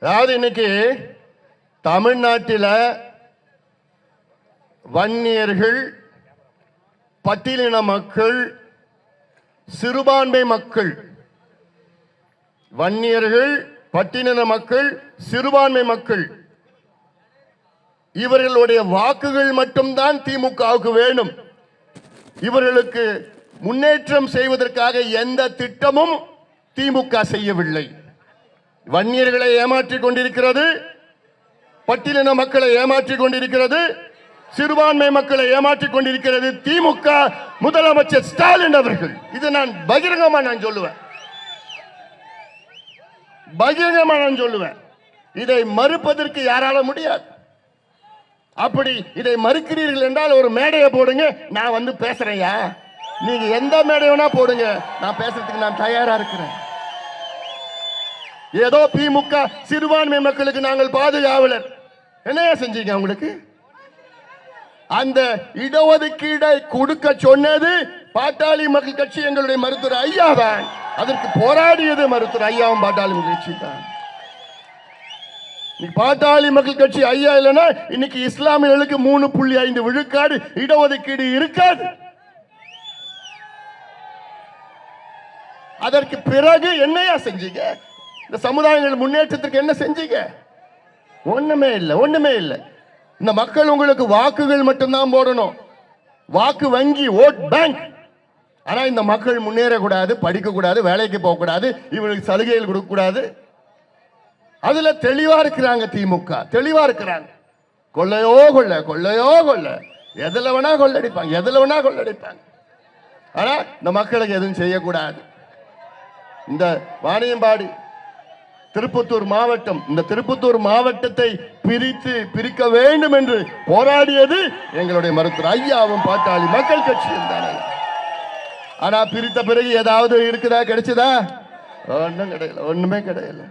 அதாவது இன்னைக்கு தமிழ்நாட்டில் வன்னியர்கள் பட்டியலின மக்கள் சிறுபான்மை மக்கள் வன்னியர்கள் பட்டியலின மக்கள் சிறுபான்மை மக்கள் இவர்களுடைய வாக்குகள் மட்டும்தான் திமுகவுக்கு வேணும். இவர்களுக்கு முன்னேற்றம் செய்வதற்காக எந்த திட்டமும் திமுக செய்யவில்லை. வன்னியர்களை ஏமாற்றிக் கொண்டிருக்கிறது. பட்டியலின மக்களை ஏமாற்றிக் கொண்டிருக்கிறது. சிறுபான்மை மக்களை ஏமாற்றிக் கொண்டிருக்கிறது. திமுக முதலமைச்சர் ஸ்டாலின் அவர்கள். இது நான் பகிரங்கமா நான் சொல்லுவேன். பகிரங்கமா நான் சொல்லுவேன். இதை மறுப்பதற்கு யாரால முடியாது. அப்படி இதை மறுக்கிறீர்கள் என்றால் ஒரு மேடையை போடுங்க. நான் வந்து பேசுறேன்யா. நீங்க எந்த மேடை வேணா போடுங்க. நான் பேசுறதுக்கு நான் தயாரா இருக்கிறேன். ஏதோ திமுக சிறுபான்மை மக்களுக்கு நாங்கள் பாதுகாவலர். என்னையா செஞ்சீங்க உங்களுக்கு? அந்த இடஒதுக்கீடை கொடுக்க சொன்னது பாட்டாளி மக்கள் கட்சி எங்களுடைய மருத்துவர் ஐயா தான். அதற்கு போராடியது மருத்துவர் ஐயாவும் பாட்டாளி மக்கள் கட்சி தான். பாட்டாளி மக்கள் கட்சி ஐயா இல்லைன்னா இன்னைக்கு இஸ்லாமியர்களுக்கு மூணு புள்ளி ஐந்து விழுக்காடு இடஒதுக்கீடு இருக்காது. அதற்கு பிறகு என்னையா செஞ்சீங்க? இந்த சமுதாயங்கள் முன்னேற்றத்திற்கு என்ன செஞ்சீங்க? ஒண்ணுமே இல்லை ஒண்ணுமே இல்லை. இந்த மக்கள் உங்களுக்கு வாக்குகள் மட்டும்தான் போடணும். வாக்கு வங்கி ஓட் பேங்க். ஆனா இந்த மக்கள் முன்னேறக்கூடாது படிக்கக்கூடாது வேலைக்கு போகக்கூடாது இவங்களுக்கு சலுகைகள் கொடுக்கக்கூடாது. அதுல தெளிவா இருக்கிறாங்க திமுக தெளிவா இருக்கிறாங்க. கொள்ளையோ கொள்ள கொள்ளையோ கொள்ள. எதுல வேணா கொள்ளடிப்பாங்க எதுல வேணா கொள்ளடிப்பாங்க. ஆனா இந்த மக்களுக்கு எதுவும் செய்யக்கூடாது. இந்த வாணியம்பாடி திருப்பத்தூர் மாவட்டம். இந்த திருப்பத்தூர் மாவட்டத்தை பிரித்து பிரிக்க வேண்டும் என்று போராடியது எங்களுடைய மருத்துவர் ஐயாவும் பாட்டாளி மக்கள் கட்சியும் தானே. ஆனா பிரித்த பிறகு ஏதாவது இருக்குதா கிடைச்சதா? ஒன்றும் கிடையாது ஒண்ணுமே கிடையாது